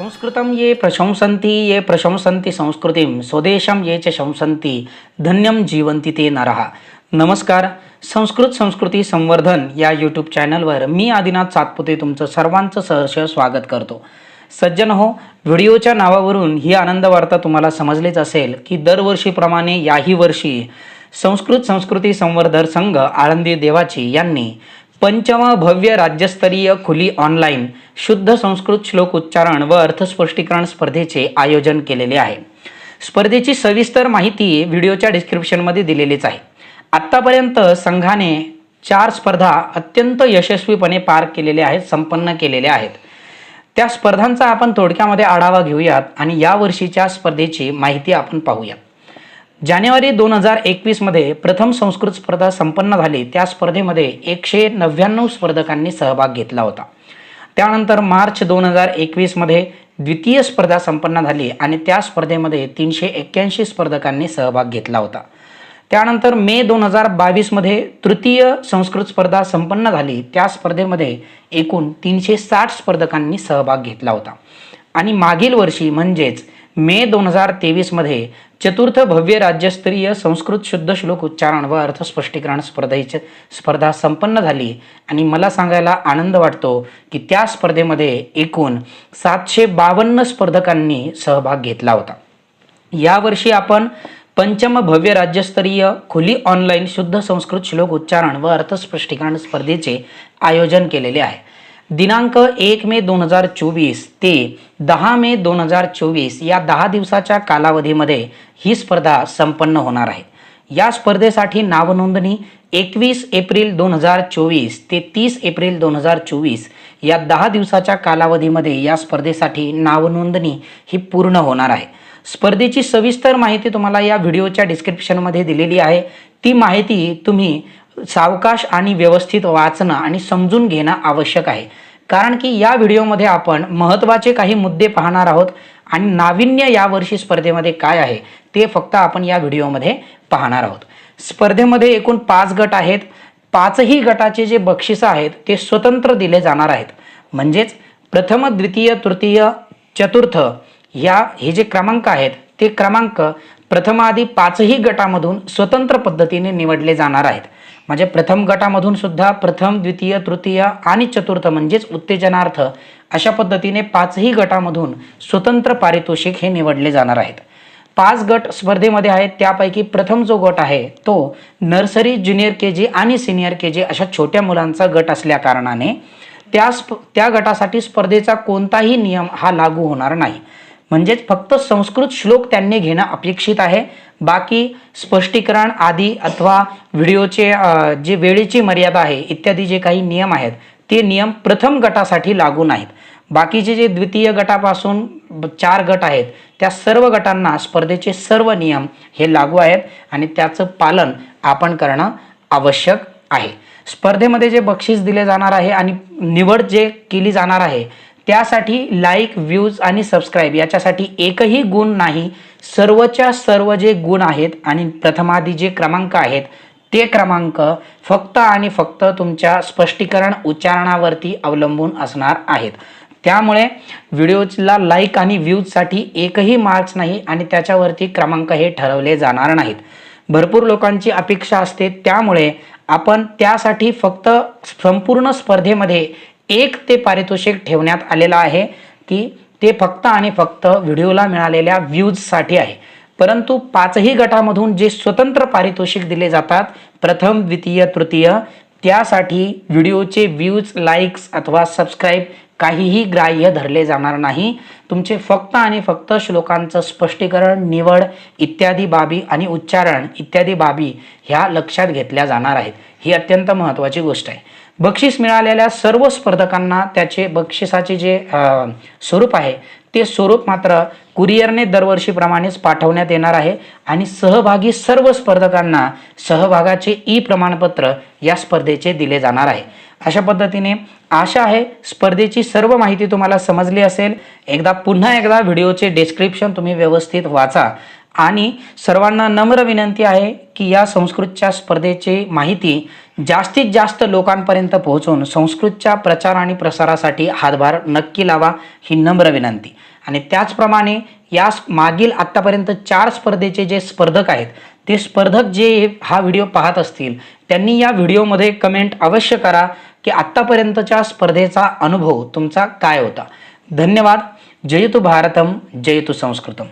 संस्कृतं ये प्रशंसन्ति ये प्रशंसन्ति संस्कृतीं स्वदेशं ये च शंसन्ति धन्यम जीवन्ति ते नरः। नमस्कार संस्कृत संस्कृती संवर्धन या यूट्यूब चॅनलवर मी आदिनाथ सातपुते तुमचं सर्वांचं सहर्ष स्वागत करतो. सज्जन हो व्हिडिओच्या नावावरून ही आनंद वार्ता तुम्हाला समजलीच असेल की दरवर्षीप्रमाणे याही वर्षी संस्कृत संस्कृती संवर्धन संघ आळंदी देवाची यांनी पंचम भव्य राज्यस्तरीय खुली ऑनलाईन शुद्ध संस्कृत श्लोक उच्चारण व अर्थस्पष्टीकरण स्पर्धेचे आयोजन केलेले आहे. स्पर्धेची सविस्तर माहिती व्हिडिओच्या डिस्क्रिप्शनमध्ये दिलेलीच आहे. आत्तापर्यंत संघाने चार स्पर्धा अत्यंत यशस्वीपणे पार केलेल्या आहेत संपन्न केलेल्या आहेत. त्या स्पर्धांचा आपण थोडक्यामध्ये आढावा घेऊयात आणि यावर्षीच्या स्पर्धेची माहिती आपण पाहूया जानेवारी दोन हजार एकवीसमध्ये प्रथम संस्कृत स्पर्धा संपन्न झाली. त्या स्पर्धेमध्ये एकशे नव्याण्णव स्पर्धकांनी सहभाग घेतला होता. त्यानंतर मार्च दोन हजार एकवीसमध्ये द्वितीय स्पर्धा संपन्न झाली आणि त्या स्पर्धेमध्ये तीनशे एक्क्याऐंशी स्पर्धकांनी सहभाग घेतला होता. त्यानंतर मे दोन हजार बावीसमध्ये तृतीय संस्कृत स्पर्धा संपन्न झाली. त्या स्पर्धेमध्ये एकूण तीनशे साठ स्पर्धकांनी सहभाग घेतला होता. आणि मागील वर्षी म्हणजेच मे दोन हजार तेवीसमध्ये चतुर्थ भव्य राज्यस्तरीय संस्कृत शुद्ध श्लोक उच्चारण व अर्थस्पष्टीकरण स्पर्धेची स्पर्धा संपन्न झाली. आणि मला सांगायला आनंद वाटतो की त्या स्पर्धेमध्ये एकूण सातशे बावन्न स्पर्धकांनी सहभाग घेतला होता. यावर्षी आपण पंचम भव्य राज्यस्तरीय खुली ऑनलाईन शुद्ध संस्कृत श्लोक उच्चारण व अर्थस्पष्टीकरण स्पर्धेचे आयोजन केलेले आहे. दिनांक एक मे दोन हजार चोवीस ते दहा मे दोन हजार चोवीस या दहा दिवसाच्या कालावधीमध्ये ही स्पर्धा संपन्न होणार आहे. या स्पर्धेसाठी नावनोंदणी एकवीस एप्रिल दोन हजार चोवीस ते तीस एप्रिल दोन हजार चोवीस या दहा दिवसाच्या कालावधीमध्ये या स्पर्धेसाठी नावनोंदणी ही पूर्ण होणार आहे. स्पर्धेची सविस्तर माहिती तुम्हाला या व्हिडिओच्या डिस्क्रिप्शनमध्ये दिलेली आहे. ती माहिती तुम्ही सावकाश आणि व्यवस्थित वाचणं आणि समजून घेणं आवश्यक आहे. कारण की या व्हिडिओमध्ये आपण महत्त्वाचे काही मुद्दे पाहणार आहोत आणि नाविन्य यावर्षी स्पर्धेमध्ये काय आहे ते फक्त आपण या व्हिडिओमध्ये पाहणार आहोत. स्पर्धेमध्ये एकूण पाच गट आहेत. पाचही गटाचे जे बक्षिसं आहेत ते स्वतंत्र दिले जाणार आहेत. म्हणजेच प्रथम द्वितीय तृतीय चतुर्थ या हे जे क्रमांक आहेत ते क्रमांक प्रथमाआधी पाचही गटामधून स्वतंत्र पद्धतीने निवडले जाणार आहेत. म्हणजे प्रथम गटामधून सुद्धा प्रथम द्वितीय तृतीय आणि चतुर्थ म्हणजेच उत्तेजनार्थ अशा पद्धतीने पाचही गटामधून स्वतंत्र पारितोषिक हे निवडले जाणार आहेत. पाच गट स्पर्धेमध्ये आहेत त्यापैकी प्रथम जो गट आहे तो नर्सरी ज्युनियर के जी आणि सिनियर के जी अशा छोट्या मुलांचा गट असल्या कारणाने त्या स्प त्या गटासाठी स्पर्धेचा कोणताही नियम हा लागू होणार नाही. म्हणजेच फक्त संस्कृत श्लोक त्यांनी घेणं अपेक्षित आहे. बाकी स्पष्टीकरण आदी अथवा व्हिडिओचे जे वेळेची मर्यादा आहे इत्यादी जे काही नियम आहेत ते नियम प्रथम गटासाठी लागू नाहीत. बाकीचे जे द्वितीय गटापासून चार गट आहेत त्या सर्व गटांना स्पर्धेचे सर्व नियम हे लागू आहेत आणि त्याचं पालन आपण करणं आवश्यक आहे. स्पर्धेमध्ये जे बक्षीस दिले जाणार आहे आणि निवड जे केली जाणार आहे त्यासाठी लाईक व्ह्यूज आणि सबस्क्राईब याच्यासाठी एकही गुण नाही. सर्वच्या सर्व जे गुण आहेत आणि प्रथमाधी जे क्रमांक आहेत ते क्रमांक फक्त आणि फक्त तुमच्या स्पष्टीकरण उच्चारणावरती अवलंबून असणार आहेत. त्यामुळे व्हिडिओला लाईक आणि व्ह्यूजसाठी एकही मार्क्स नाही आणि त्याच्यावरती क्रमांक हे ठरवले जाणार नाहीत. भरपूर लोकांची अपेक्षा असते त्यामुळे आपण त्यासाठी फक्त संपूर्ण स्पर्धेमध्ये एक ते पारितोषिक ठेवण्यात आलेलं आहे. की ते फक्त आणि फक्त व्हिडिओला मिळालेल्या व्ह्यूजसाठी आहे. परंतु पाचही गटामधून जे स्वतंत्र पारितोषिक दिले जातात प्रथम द्वितीय तृतीय त्यासाठी व्हिडिओचे व्ह्यूज लाईक्स अथवा सबस्क्राईब काहीही ग्राह्य धरले जाणार नाही. तुमचे फक्त आणि फक्त श्लोकांचं स्पष्टीकरण निवड इत्यादी बाबी आणि उच्चारण इत्यादी बाबी ह्या लक्षात घेतल्या जाणार आहेत. ही अत्यंत महत्त्वाची गोष्ट आहे. बक्षीस मिळालेल्या सर्व स्पर्धकांना त्याचे बक्षिसाचे जे स्वरूप आहे ते स्वरूप मात्र कुरिअरने दरवर्षीप्रमाणेच पाठवण्यात येणार आहे आणि सहभागी सर्व स्पर्धकांना सहभागाचे ई प्रमाणपत्र या स्पर्धेचे दिले जाणार आहे. अशा पद्धतीने आशा आहे स्पर्धेची सर्व माहिती तुम्हाला समजली असेल. एकदा पुन्हा एकदा व्हिडिओचे डिस्क्रिप्शन तुम्ही व्यवस्थित वाचा. आणि सर्वांना नम्र विनंती आहे की या संस्कृतच्या स्पर्धेची माहिती जास्तीत जास्त लोकांपर्यंत पोहोचून संस्कृतच्या प्रचार आणि प्रसारासाठी हातभार नक्की लावा ही नम्र विनंती. आणि त्याचप्रमाणे या मागील आत्तापर्यंत चार स्पर्धेचे जे स्पर्धक आहेत ते स्पर्धक जे हा व्हिडिओ पाहत असतील त्यांनी या व्हिडिओमध्ये कमेंट अवश्य करा की आत्तापर्यंतच्या स्पर्धेचा अनुभव तुमचा काय होता. धन्यवाद. जयतु भारतम जयतु संस्कृतम.